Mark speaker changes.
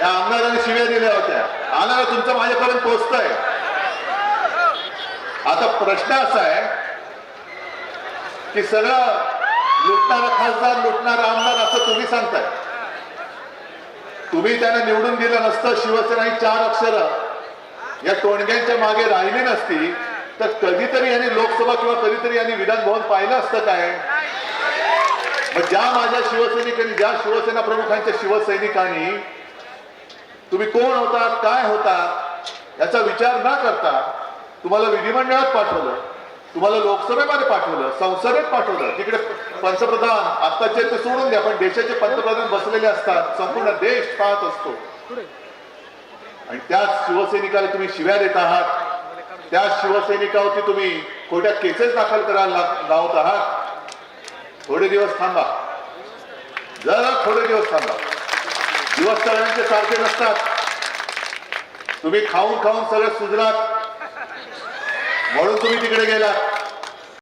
Speaker 1: या आमदारांनी शिव्या दिल्या होत्या. आम्हाला तुमचं माझ्यापर्यंत पोचतंय. आता प्रश्न असा आहे की सगळं लुटणारा खासदार लुटणारा आमदार असं तुम्ही सांगताय. तुम्ही त्यांना निवडून दिलं नसतं शिवसेना ही चार अक्षर या टोणग्यांच्या मागे राहिली नसती तर कधीतरी यांनी लोकसभा किंवा कधीतरी यांनी विधान भवन पाहिलं असतं काय? मग ज्या माझ्या शिवसैनिकांनी ज्या शिवसेना प्रमुखांच्या शिवसैनिकांनी तुम्ही कोण होतात काय होतात याचा विचार न करता तुम्हाला विधिमंडळात पाठवलं तुम्हाला लोकसभेमध्ये पाठवलं संसदेत पाठवलं. तिकडे पंतप्रधान आत्ताचे ते सोडून द्या पण देशाचे पंतप्रधान बसलेले असतात संपूर्ण देश पाहत असतो. आणि त्या शिवसैनिकाला तुम्ही शिव्या देत आहात. त्या शिवसैनिकावरती तुम्ही खोट्या केसेस दाखल करायला लावत आहात. थोडे दिवस थांबा. जरा थोडे दिवस थांबा. दिवस सगळ्यांचे सारखे नसतात. तुम्ही खाऊन खाऊन सगळे सुजलात. म्हणून तुम्ही तिकडे गेलात.